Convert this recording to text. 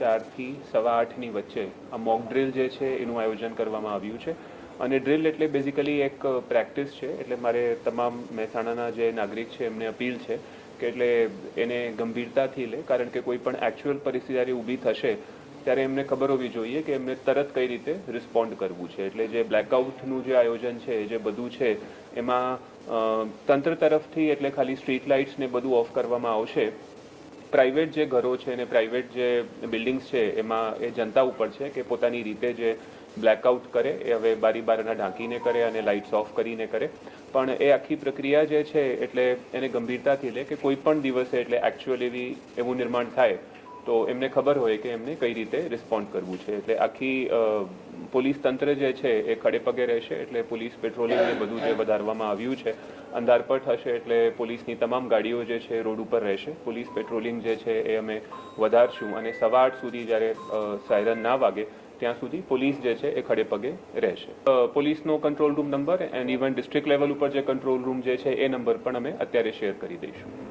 ચારથી સવા આઠની વચ્ચે આ મોક ડ્રિલ જે છે એનું આયોજન કરવામાં આવ્યું છે. અને ડ્રિલ એટલે બેઝિકલી એક પ્રેક્ટિસ છે. એટલે મારે તમામ મહેસાણાના જે નાગરિક છે, એમને અપીલ છે કે એટલે એને ગંભીરતાથી લે. કારણ કે કોઈ પણ એકચ્યુઅલ પરિસ્થિતિ ઊભી થશે, ત્યારે એમને ખબર હોવી જોઈએ કે એમને તરત કઈ રીતે રિસ્પોન્ડ કરવું છે. એટલે જે બ્લેકઆઉટનું જે આયોજન છે, જે બધું છે, એમાં તંત્ર તરફથી એટલે ખાલી સ્ટ્રીટ લાઇટ્સ ને બધું ઓફ કરવામાં આવશે. પ્રાઇવેટ જે ઘરો છે અને પ્રાઇવેટ જે બિલ્ડિંગ્સ છે, એમાં એ જનતા ઉપર છે કે પોતાની રીતે જે બ્લેકઆઉટ કરે, એ હવે બારી બારણા ઢાંકીને કરે અને લાઇટ્સ ઓફ કરીને કરે. પણ એ આખી પ્રક્રિયા જે છે, એટલે એને ગંભીરતાથી લે કે કોઈ પણ દિવસે એટલે એકચ્યુઅલ એવી એવું નિર્માણ થાય, તો એમને ખબર હોય કે એમને કઈ રીતે રિસ્પોન્ડ કરવું છે. એટલે આખી પોલીસ તંત્ર જે છે એ ખડે પગે રહેશે એટલે પોલીસ પેટ્રોલિંગ ને બધું જે વધારવામાં આવ્યું છે, અંધારપટ હશે એટલે પોલીસની તમામ ગાડીઓ જે છે રોડ ઉપર રહેશે. પોલીસ પેટ્રોલિંગ જે છે એ અમે વધારશું અને સવા આઠ સુધી જ્યારે સાયરન ના વાગે ત્યાં સુધી પોલીસ જે છે એ ખડે પગે રહેશે. પોલીસનો control room number and even district level ઉપર જે કંટ્રોલ રૂમ જે છે એ નંબર પણ અમે અત્યારે શેર કરી દઈશું.